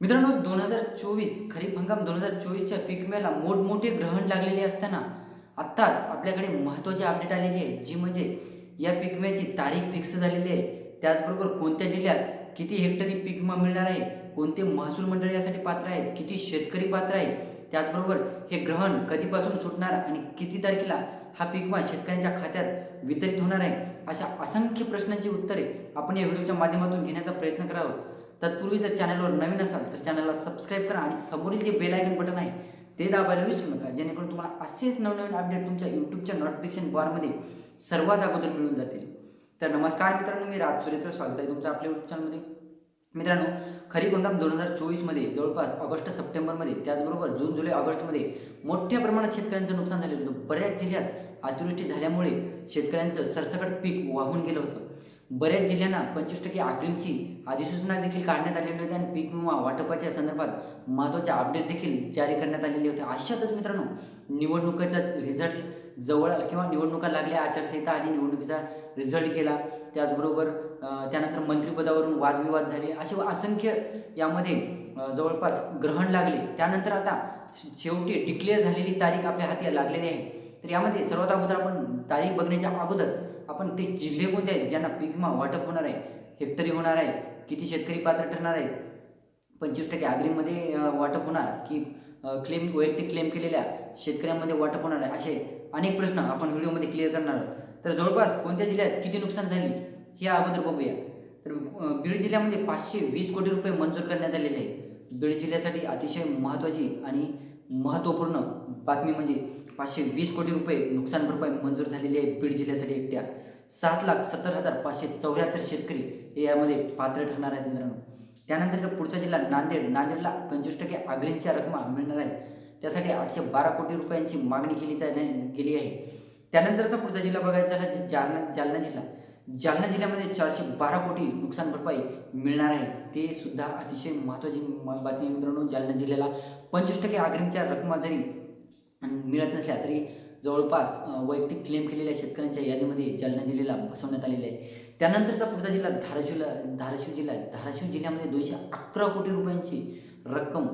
मित्रांनो दोन हजार चोवीस खरीप हंगाम दोन हजार चोवीसच्या पीक विम्याला मोठमोठे ग्रहण लागलेले असताना आत्ताच आपल्याकडे महत्त्वाची अपडेट आलेली आहे जी म्हणजे या पीक विम्याची तारीख फिक्स झालेली आहे. त्याचबरोबर कोणत्या जिल्ह्यात किती हेक्टरी पीक विमा मिळणार आहे कोणते महसूल मंडळ यासाठी पात्र आहेत किती शेतकरी पात्र आहे त्याचबरोबर हे ग्रहण कधीपासून सुटणार आणि किती तारखेला हा पीक शेतकऱ्यांच्या खात्यात वितरित होणार आहे अशा असंख्य प्रश्नांची उत्तरे आपण या व्हिडिओच्या माध्यमातून घेण्याचा प्रयत्न करावं. तत्पूर्वी जर चॅनलवर नवीन असाल तर चॅनलला सबस्क्राईब करा आणि समोरील जे बेल आयकन बटन आहे ते दाबायला विसरू नका. जेणेकरून तुम्हाला असेच नवनवीन अपडेट तुमच्या यूट्यूबच्या नोटिफिकेशन बारमध्ये सर्वात अगोदर मिळून जातील. तर नमस्कार मित्रांनो मी राज सुरेत्र स्वागत आहे तुमचं आपल्या यूट्यूब चॅनलमध्ये मित्रांनो खरीप हंगाम दोन हजार चोवीसमध्ये जवळपास ऑगस्ट सप्टेंबरमध्ये त्याचबरोबर जून जुलै ऑगस्टमध्ये मोठ्या प्रमाणात शेतकऱ्यांचं नुकसान झालेलं होतं. बऱ्याच जिल्ह्यात अतिवृष्टी झाल्यामुळे शेतकऱ्यांचं सरसकट पीक वाहून गेलं होतं. बऱ्याच जिल्ह्यांना पंचवीस टक्के आकड्यांची अधिसूचना देखील काढण्यात आलेली होती आणि पीक विमा वाटपाच्या संदर्भात महत्त्वाचे अपडेट देखील जारी करण्यात आलेले होते. अशातच मित्रांनो निवडणुकीचाच रिझल्ट जवळ किंवा निवडणुका लागल्या आचारसंहिता आणि निवडणुकीचा रिझल्ट गेला. त्याचबरोबर त्यानंतर मंत्रिपदावरून वादविवाद झाले. असे असंख्य यामध्ये जवळपास ग्रहण लागले. त्यानंतर आता शेवटी डिक्लेअर झालेली तारीख आपल्या हाती लागलेली आहे. तर यामध्ये सर्वात अगोदर आपण तारीख बघण्याच्या अगोदर आपण ते जिल्हे कोणते आहेत? ज्यांना पीक विमा वाटप होणार आहे हेक्टरी होणार आहे किती शेतकरी पात्र ठरणार आहे? पंचवीस टक्के आग्रीमध्ये वाटप होणार की क्लेम वैयक्तिक क्लेम केलेल्या शेतकऱ्यांमध्ये वाटप होणार आहे असे अनेक प्रश्न आपण व्हिडिओमध्ये क्लिअर करणार आहोत. तर जवळपास कोणत्या जिल्ह्यात किती नुकसान झाले हे अगोदर बघूया. तर बीड जिल्ह्यामध्ये पाचशे वीस कोटी रुपये मंजूर करण्यात आलेले आहे. बीड जिल्ह्यासाठी अतिशय महत्त्वाची आणि महत्त्वपूर्ण बातमी म्हणजे पाचशे वीस कोटी रुपये नुकसान भरपाई मंजूर झालेली आहे बीड जिल्ह्यासाठी एकट्या. सात लाख सत्तर हजार पाचशे चौऱ्याहत्तर शेतकरी हे यामध्ये पात्र ठरणार आहेत मित्रांनो. त्यानंतरचा पुढचा जिल्हा नांदेड. नांदेडला पंचवीस टक्के अग्रींच्या रकमा मिळणार आहेत. त्यासाठी आठशे बारा कोटी रुपयांची मागणी केली जाण्या गेली आहे. त्यानंतरचा पुढचा जिल्हा बघायचा झाला जालना जालना जिल्हा. जालना जिल्ह्यामध्ये चारशे बारा कोटी नुकसान भरपाई मिळणार आहे. ते सुद्धा अतिशय महत्त्वाची बातमी मित्रांनो. जालना जिल्ह्याला पंचवीस टक्के अग्रींच्या रकमा जरी मिळत नसल्या तरी जवळपास वैयक्तिक क्लेम केलेल्या शेतकऱ्यांच्या यादीमध्ये जालना जिल्ह्याला बसवण्यात आलेले आहे. त्यानंतरचा पुढचा जिल्हा धाराशिव धाराशिव जिल्हा आहे. धाराशिव जिल्ह्यामध्ये दोनशे अकरा कोटी रुपयांची रक्कम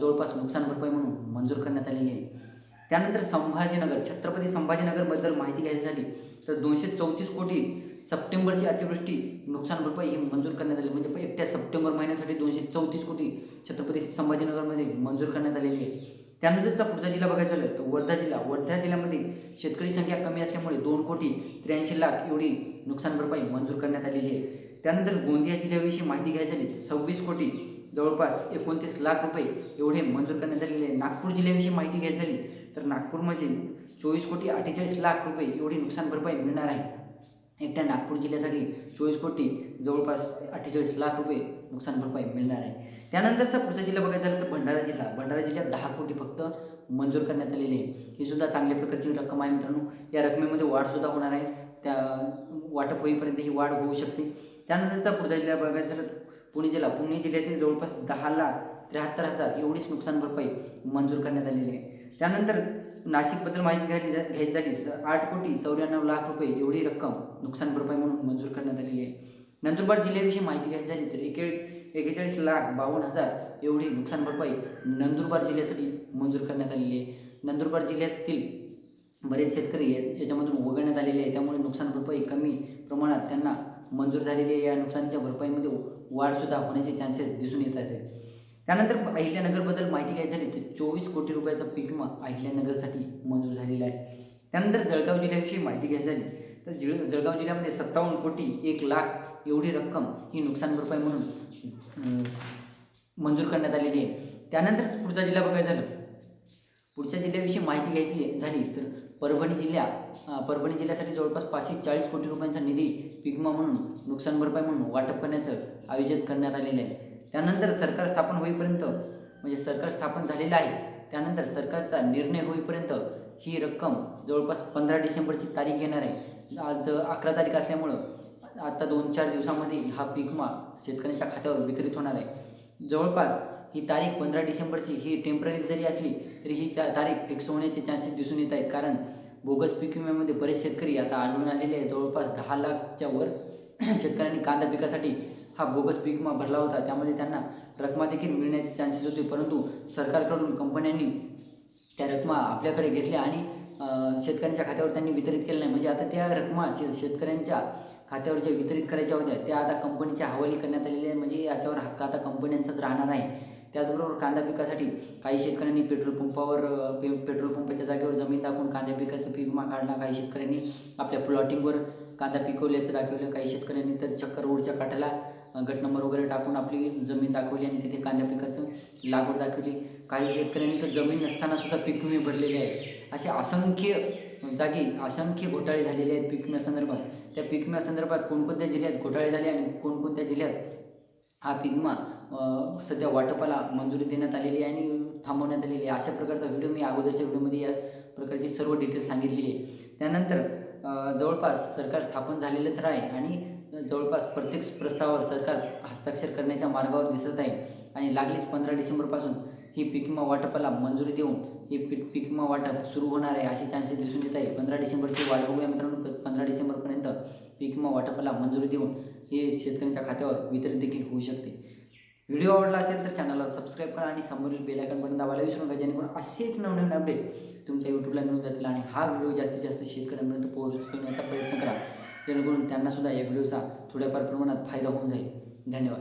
जवळपास नुकसान भरपाई म्हणून मंजूर करण्यात आलेली आहे. त्यानंतर संभाजीनगर छत्रपती संभाजीनगरबद्दल माहिती घ्यायची झाली तर दोनशे चौतीस कोटी सप्टेंबरची अतिवृष्टी नुकसान भरपाई ही मंजूर करण्यात आली. म्हणजे एकट्या सप्टेंबर महिन्यासाठी दोनशे चौतीस कोटी छत्रपती संभाजीनगरमध्ये मंजूर करण्यात आलेली आहे. त्यानंतरचा पुढचा जिल्हा बघायचा झालं तर वर्धा जिल्हा. वर्धा जिल्ह्यामध्ये शेतकरी संख्या कमी असल्यामुळे दोन कोटी त्र्याऐंशी लाख एवढी नुकसान भरपाई मंजूर करण्यात आलेली आहे. त्यानंतर गोंदिया जिल्ह्याविषयी माहिती घ्यायची झाली सव्वीस कोटी जवळपास एकोणतीस लाख रुपये एवढे मंजूर करण्यात आलेले आहे. नागपूर जिल्ह्याविषयी माहिती घ्यायची झाली तर नागपूरमध्ये चोवीस कोटी अठ्ठेचाळीस लाख रुपये एवढी नुकसान भरपाई मिळणार आहे. एकट्या नागपूर जिल्ह्यासाठी चोवीस कोटी जवळपास अठ्ठेचाळीस लाख रुपये नुकसान भरपाई मिळणार आहे. त्यानंतरचा पुढचा जिल्हा बघायचा झाला तर भंडारा जिल्हा. भंडारा जिल्ह्यात दहा कोटी फक्त मंजूर करण्यात आलेली आहे. ही सुद्धा चांगल्या प्रकारची रक्कम आहे मित्रांनो. या रकमेमध्ये वाढसुद्धा होणार आहे. त्या वाटप होईपर्यंत ही वाढ होऊ शकते. त्यानंतरचा पुढचा जिल्हा बघायचा झाला तर पुणे जिल्हा. पुणे जिल्ह्यातील जवळपास दहा लाख त्र्याहत्तर हजार एवढीच नुकसान भरपाई मंजूर करण्यात आलेली आहे. त्यानंतर नाशिकबद्दल माहिती घ्यायची घ्यायची झाली तर आठ कोटी चौऱ्याण्णव लाख रुपये एवढी रक्कम नुकसान भरपाई म्हणून मंजूर करण्यात आलेली आहे. नंदुरबार जिल्ह्याविषयी माहिती घ्यायची झाली तर एके एकेचाळीस लाख बावन्न हजार एवढी नुकसान भरपाई नंदुरबार जिल्ह्यासाठी मंजूर करण्यात आलेली आहे. नंदुरबार जिल्ह्यातील बरेच शेतकरी या- याच्यामधून वगळण्यात आलेले आहे त्यामुळे नुकसान भरपाई कमी प्रमाणात त्यांना मंजूर झालेली आहे. या नुकसानीच्या भरपाईमध्ये वाढसुद्धा होण्याचे चान्सेस दिसून येत आहेत. त्यानंतर अहिल्यानगरबद्दल माहिती घ्यायची झाली तर चोवीस कोटी रुपयाचा पीक विमा अहिल्यानगरसाठी मंजूर झालेला आहे. त्यानंतर जळगाव जिल्ह्याविषयी माहिती घ्यायची झाली तर जळ जळगाव जिल्ह्यामध्ये सत्तावन्न कोटी एक लाख एवढी रक्कम ही नुकसान भरपाई म्हणून मंजूर करण्यात आलेली आहे. त्यानंतर पुढचा जिल्हा बघायचा झालं पुढच्या जिल्ह्याविषयी माहिती घ्यायची झाली तर परभणी जिल्ह्या परभणी जिल्ह्यासाठी जवळपास पाचशे चाळीस कोटी रुपयांचा निधी पिग्मा म्हणून नुकसान भरपाई म्हणून वाटप करण्याचं आयोजित करण्यात आलेलं आहे. त्यानंतर सरकार स्थापन होईपर्यंत म्हणजे सरकार स्थापन झालेलं आहे त्यानंतर सरकारचा निर्णय होईपर्यंत ही रक्कम जवळपास पंधरा डिसेंबरची तारीख येणार आहे. आज अकरा तारीख असल्यामुळं आता दोन चार दिवसामध्ये हा पीक विमा शेतकऱ्यांच्या खात्यावर वितरित होणार आहे. जवळपास ही तारीख पंधरा डिसेंबरची ही टेंपररी जरी असली तरी ही चा तारीख फिक्स होण्याचे चान्सेस दिसून येत आहेत. कारण बोगस पीक विम्यामध्ये बरेच शेतकरी आता आढळून आलेले आहेत. जवळपास दहा लाखच्या वर शेतकऱ्यांनी कांदा पिकासाठी हा बोगस पीक विमा भरला होता. त्यामध्ये त्यांना रकमा देखील मिळण्याचे चान्सेस होते. परंतु सरकारकडून कंपन्यांनी त्या रकमा आपल्याकडे घेतल्या आणि शेतकऱ्यांच्या खात्यावर त्यांनी वितरित केल्या नाही. म्हणजे आता त्या रकमा शे शेतकऱ्यांच्या खात्यावर ज्या वितरित करायच्या होत्या त्या आता कंपनीच्या हवाली करण्यात आलेल्या आहे म्हणजे याच्यावर हक्क आता कंपन्यांचाच राहणार आहे. त्याचबरोबर कांदा पिकासाठी काही शेतकऱ्यांनी पेट्रोल पंपावर पे पेट्रोल पंपाच्या जागेवर जमीन दाखवून कांदा पिकाचं पीक विमा काढला काही शेतकऱ्यांनी आपल्या प्लॉटिंगवर कांदा पिकवल्याचं दाखवलं. काही शेतकऱ्यांनी तर चक्कर रोडच्या काठाला गट नंबर वगैरे टाकून आपली जमीन दाखवली आणि तिथे कांदा पिकाचं लागवड दाखवली. काही शेतकऱ्यांनी तर जमीन नसताना सुद्धा पीक विमे भरलेले आहेत. असे असंख्य जागी असंख्य घोटाळे झालेले आहेत पीक विम्यासंदर्भात त्या पीक विम्यासंदर्भात कोणकोणत्या जिल्ह्यात घोटाळे झाले आणि कोणकोणत्या जिल्ह्यात हा पीक विमा सध्या वाटपाला मंजुरी देण्यात आलेली आहे आणि थांबवण्यात आलेली आहे. अशा प्रकारचा व्हिडिओ मी अगोदरच्या व्हिडिओमध्ये या प्रकारची सर्व डिटेल सांगितलेली आहे. त्यानंतर जवळपास सरकार स्थापन झालेलं तर आहे आणि जवळपास प्रत्येक प्रस्तावावर सरकार हस्ताक्षर करण्याच्या मार्गावर दिसत आहे. आणि लागलीच पंधरा डिसेंबरपासून ही पीक विमा वाटपाला मंजुरी देऊन ही पीक पीक विमा वाटप सुरू होणार आहे असे चान्सेस दिसून येत आहे. पंधरा डिसेंबरची वाट बघूया मित्रांनो. पंधरा डिसेंबरपर्यंत पीक विमा वाटपाला मंजुरी देऊन हे शेतकऱ्यांच्या खात्यावर वितरित देखील होऊ शकते. व्हिडिओ आवडला असेल तर चॅनलला सबस्क्राईब करा आणि समोरील बेल आयकॉन बटन दाबायला विसरू नका. जेणेकरून असेच नवनवीन अपडेट तुमच्या यूट्यूबला मिळून जातील आणि हा व्हिडिओ जास्तीत जास्त शेतकऱ्यांपर्यंत पोहोचवण्याचा प्रयत्न करा. जेणेकरून त्यांनासुद्धा या व्हिडिओचा थोड्याफार प्रमाणात फायदा होऊन जाईल. धन्यवाद.